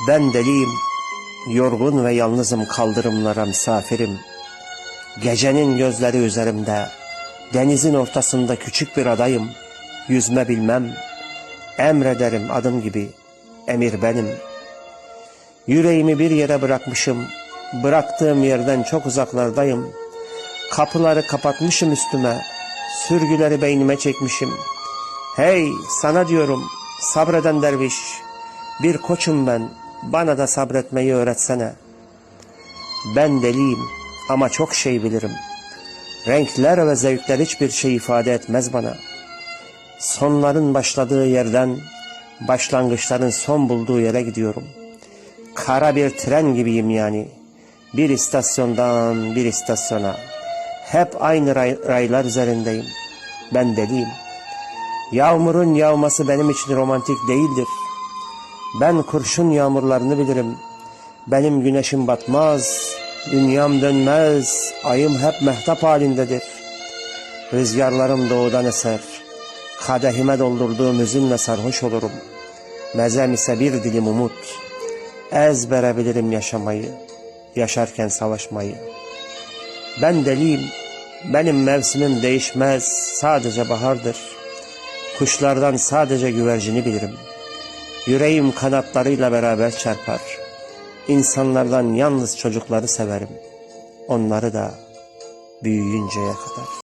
Ben deliyim, yorgun ve yalnızım kaldırımlara misafirim. Gecenin gözleri üzerimde, denizin ortasında küçük bir adayım. Yüzme bilmem, emrederim adım gibi, emir benim. Yüreğimi bir yere bırakmışım, bıraktığım yerden çok uzaklardayım. Kapıları kapatmışım üstüme, sürgüleri beynime çekmişim. Hey sana diyorum, sabreden derviş, bir koçum ben, bana da sabretmeyi öğretsene. Ben deliyim ama çok şey bilirim. Renkler ve zevkler hiçbir şey ifade etmez bana. Sonların başladığı yerden, başlangıçların son bulduğu yere gidiyorum. Kara bir tren gibiyim yani. Bir istasyondan bir istasyona. Hep aynı ray- raylar üzerindeyim. Ben deliyim. Yağmurun yağması benim için romantik değildir. Ben kurşun yağmurlarını bilirim. Benim güneşim batmaz, dünyam dönmez, ayım hep mehtap halindedir. Rüzgarlarım doğudan eser, kadehime doldurduğum hüzünle sarhoş olurum. Mezem ise bir dilim umut. Ezbere bilirim yaşamayı, yaşarken savaşmayı. Ben deliyim, benim mevsimim değişmez, sadece bahardır. Kuşlardan sadece güvercini bilirim. Yüreğim kanatlarıyla beraber çarpar. İnsanlardan yalnız çocukları severim. Onları da büyüyünceye kadar.